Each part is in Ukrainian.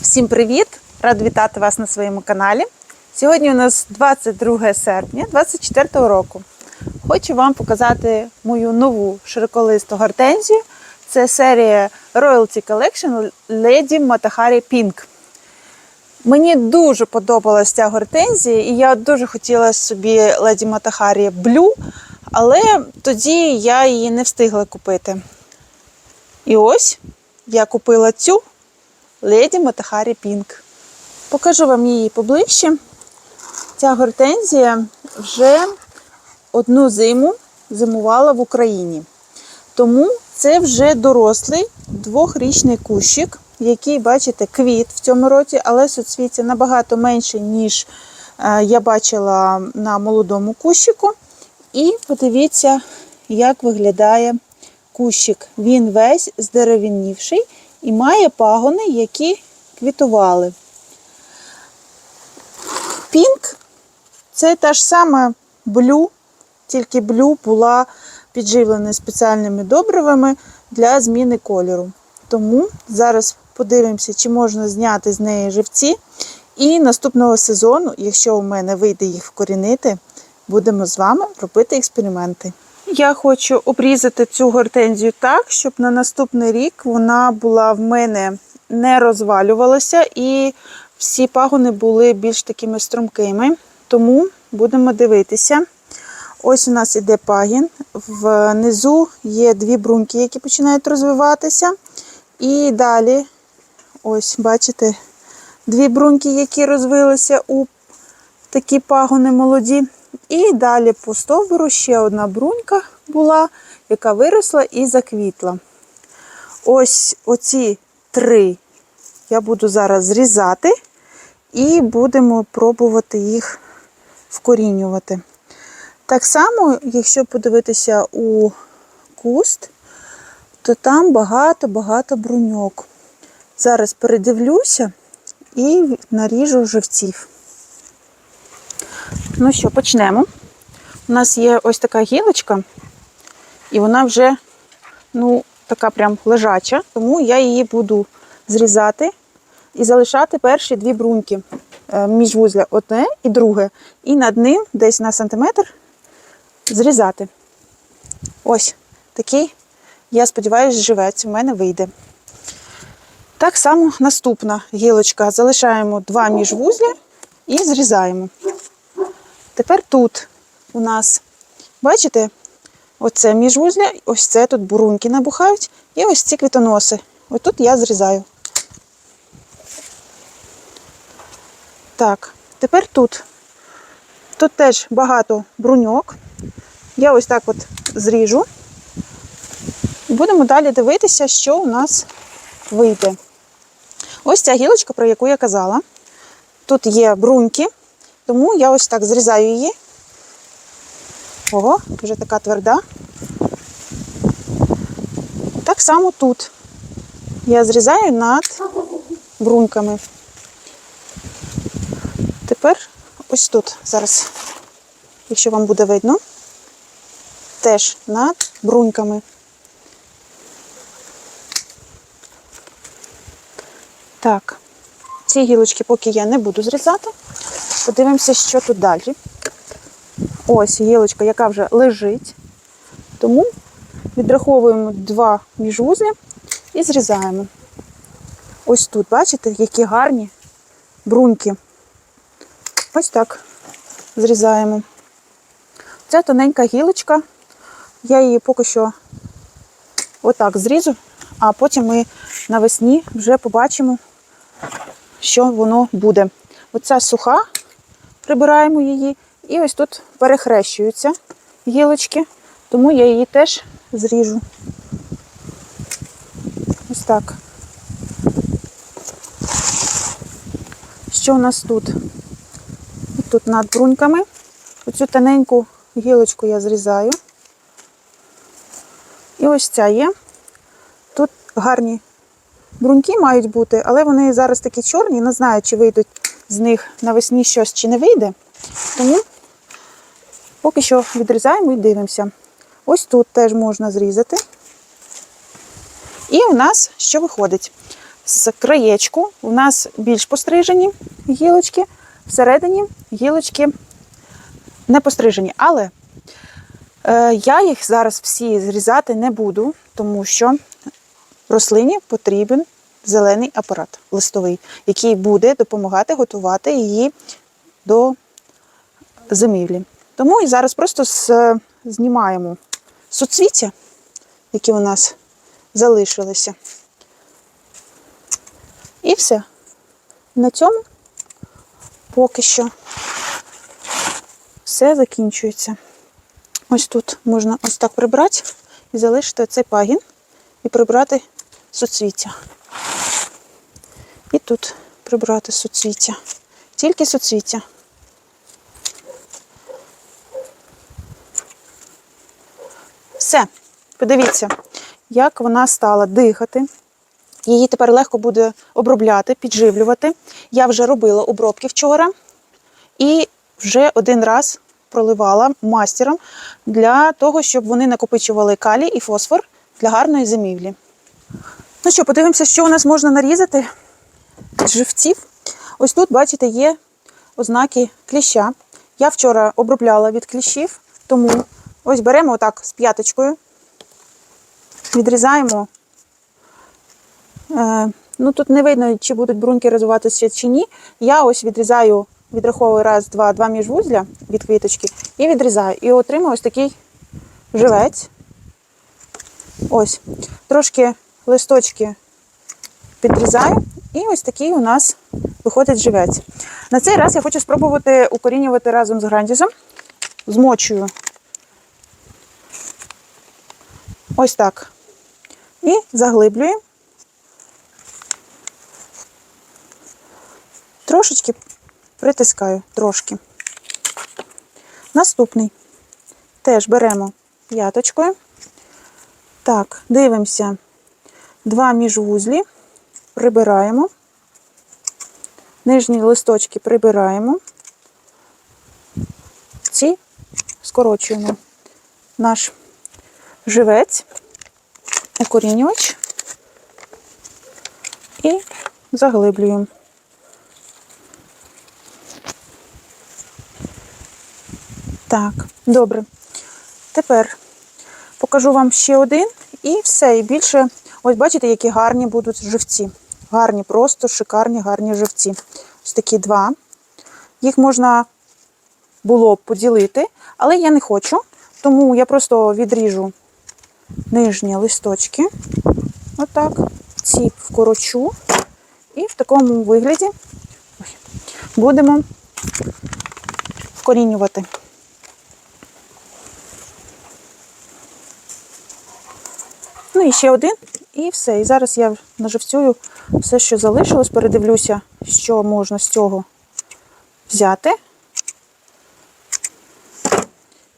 Всім привіт! Рад вітати вас на своєму каналі. Сьогодні у нас 22 серпня 2024 року. Хочу вам показати мою нову широколисту гортензію. Це серія Royalty Collection Lady Matahari Pink. Мені дуже подобалася ця гортензія, і я дуже хотіла собі Lady Matahari Blue, але тоді я її не встигла купити. І ось я купила цю Леді Матахарі Пінк. Покажу вам її поближче. Ця гортензія вже одну зиму зимувала в Україні. Тому це вже дорослий двохрічний кущик, який, бачите, квіт в цьому році, але суцвіття набагато менше, ніж е, я бачила на молодому кущику. І подивіться, як виглядає кущик. Він весь здерев'янівший і має пагони, які квітували. Пінк це та ж сама блю, тільки блю була підживлена спеціальними добривами для зміни кольору. Тому зараз подивимося, чи можна зняти з неї живці. І наступного сезону, якщо у мене вийде їх вкорінити, будемо з вами робити експерименти. Я хочу обрізати цю гортензію так, щоб на наступний рік вона була в мене не розвалювалася і всі пагони були більш такими стрімкими. Тому будемо дивитися. Ось у нас іде пагін. Внизу є дві бруньки, які починають розвиватися. І далі, ось, бачите, дві бруньки, які розвилися у такі пагони молоді. І далі по стовбуру ще одна брунька була, яка виросла і заквітла. Ось оці три я буду зараз зрізати і будемо пробувати їх вкорінювати. Так само, якщо подивитися у куст, то там багато-багато бруньок. Зараз передивлюся і наріжу живців. Ну що, почнемо. У нас є ось така гілочка, і вона вже ну, така прям лежача, тому я її буду зрізати і залишати перші дві бруньки е, міжвузля одне і друге. І над ним десь на сантиметр зрізати. Ось такий, я сподіваюся, живець у мене вийде. Так само наступна гілочка. Залишаємо два міжвузля і зрізаємо. Тепер тут у нас, бачите, оце міжвузля, ось це тут бурунки набухають, і ось ці квітоноси. Ось тут я зрізаю. Так, тепер тут. Тут теж багато бруньок. Я ось так от зріжу. Будемо далі дивитися, що у нас вийде. Ось ця гілочка, про яку я казала. Тут є бруньки, тому я ось так зрізаю її. Ого, вже така тверда. Так само тут. Я зрізаю над бруньками. Тепер ось тут, зараз, якщо вам буде видно, теж над бруньками. Так, ці гілочки поки я не буду зрізати. Подивимося, що тут далі. Ось гілочка, яка вже лежить. Тому відраховуємо два міжвузля і зрізаємо. Ось тут, бачите, які гарні бруньки. Ось так зрізаємо. Ця тоненька гілочка, я її поки що отак зріжу, а потім ми навесні вже побачимо, що воно буде. Оця суха, прибираємо її, і ось тут перехрещуються гілочки, тому я її теж зріжу. Ось так. Що у нас тут? Тут над бруньками. Оцю тоненьку гілочку я зрізаю. І ось ця є. Тут гарні бруньки мають бути, але вони зараз такі чорні, не знаю, чи вийдуть з них навесні щось чи не вийде. Тому поки що відрізаємо і дивимося. Ось тут теж можна зрізати. І у нас що виходить? з краєчку у нас більш пострижені гілочки, всередині гілочки не пострижені. Але е, я їх зараз всі зрізати не буду, тому що рослині потрібен зелений апарат листовий, який буде допомагати готувати її до зимівлі. Тому і зараз просто знімаємо суцвіття, які у нас залишилися. І все. На цьому поки що все закінчується. Ось тут можна ось так прибрати і залишити цей пагін і прибрати суцвіття. І тут прибрати суцвіття. Тільки суцвіття. Все. Подивіться, як вона стала дихати. Її тепер легко буде обробляти, підживлювати. Я вже робила обробки вчора і вже один раз проливала мастером для того, щоб вони накопичували калій і фосфор для гарної зимівлі. Ну що, подивимося, що у нас можна нарізати живців. Ось тут, бачите, є ознаки кліща. Я вчора обробляла від кліщів, тому ось беремо отак з п'яточкою, відрізаємо. Е, ну тут не видно, чи будуть бруньки розвиватися чи ні. Я ось відрізаю, відраховую раз, два, два міжвузля від квіточки і відрізаю. І отримую ось такий живець. Ось. Трошки листочки підрізаю, і ось такий у нас виходить живець. На цей раз я хочу спробувати укорінювати разом з грандізом. Змочую. Ось так. І заглиблюємо. Трошечки притискаю, трошки. Наступний. Теж беремо п'яточкою. Так, дивимося. Два міжвузлі. Прибираємо. Нижні листочки прибираємо. Ці скорочуємо наш живець, укорінювач і заглиблюємо. Так, добре. Тепер покажу вам ще один і все. І більше, ось бачите, які гарні будуть живці. Гарні, просто шикарні, гарні живці. Ось такі два. Їх можна було б поділити, але я не хочу. Тому я просто відріжу нижні листочки. Отак. Ці вкорочу. І в такому вигляді будемо вкорінювати. Ну і ще один, і все. І зараз я наживцюю все, що залишилось, передивлюся, що можна з цього взяти.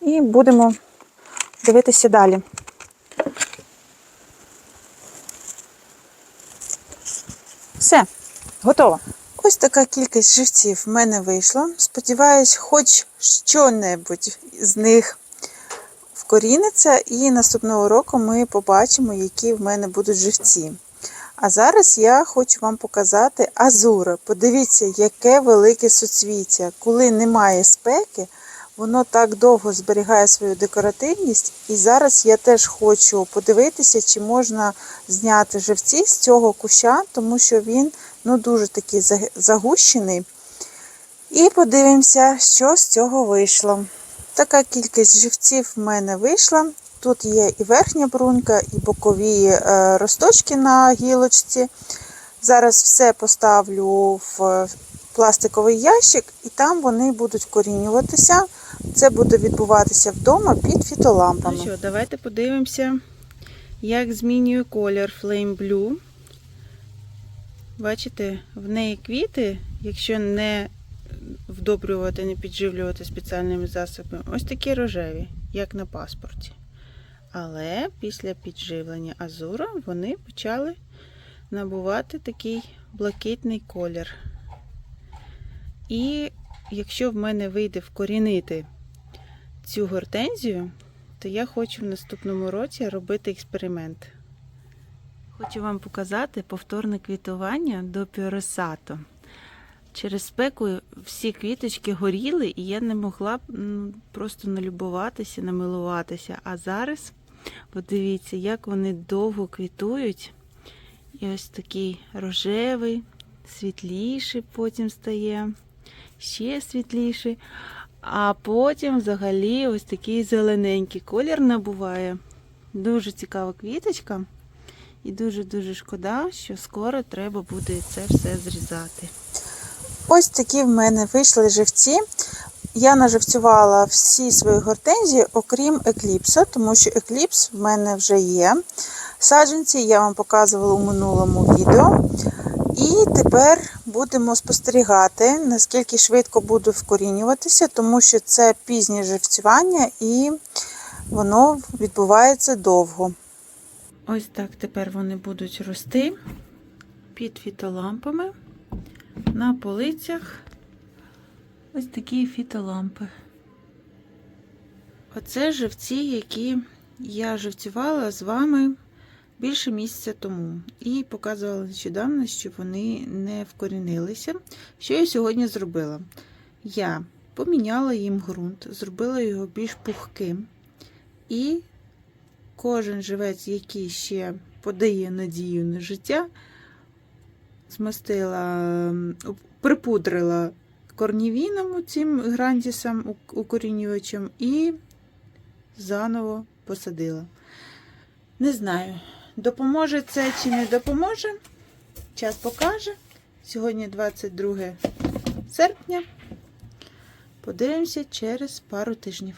І будемо дивитися далі. Все, готово. Ось така кількість живців в мене вийшло. Сподіваюсь, хоч що-небудь з них вкоріниться, і наступного року ми побачимо, які в мене будуть живці. А зараз я хочу вам показати азура. Подивіться, яке велике суцвіття. Коли немає спеки, воно так довго зберігає свою декоративність. І зараз я теж хочу подивитися, чи можна зняти живці з цього куща, тому що він ну, дуже такий загущений. І подивимося, що з цього вийшло. Така кількість живців в мене вийшла. Тут є і верхня брунька, і бокові е, росточки на гілочці. Зараз все поставлю в пластиковий ящик, і там вони будуть корінюватися. Це буде відбуватися вдома під фітолампами. Ну що, давайте подивимося, як змінює колір Flame Blue. Бачите, в неї квіти, якщо не вдобрювати, не підживлювати спеціальними засобами, ось такі рожеві, як на паспорті. Але після підживлення азура вони почали набувати такий блакитний колір. І якщо в мене вийде вкорінити цю гортензію, то я хочу в наступному році робити експеримент. Хочу вам показати повторне квітування до піоресато. Через спеку всі квіточки горіли, і я не могла просто налюбуватися, намилуватися. А зараз подивіться, як вони довго квітують. І ось такий рожевий, світліший потім стає, ще світліший. А потім взагалі ось такий зелененький колір набуває. Дуже цікава квіточка. І дуже-дуже шкода, що скоро треба буде це все зрізати. Ось такі в мене вийшли живці. Я наживцювала всі свої гортензії, окрім екліпсу, тому що екліпс в мене вже є. Саджанці я вам показувала у минулому відео. І тепер будемо спостерігати, наскільки швидко буду вкорінюватися, тому що це пізнє живцювання і воно відбувається довго. Ось так тепер вони будуть рости під фітолампами на полицях. Ось такі фітолампи. Оце живці, які я живцювала з вами більше місяця тому. І показувала нещодавно, що вони не вкорінилися. Що я сьогодні зробила? Я поміняла їм ґрунт, зробила його більш пухким. І кожен живець, який ще подає надію на життя, змастила, припудрила корнівіном цим грандісом, укорінювачем і заново посадила. Не знаю, допоможе це чи не допоможе. Час покаже. Сьогодні 22 серпня. Подивимося через пару тижнів.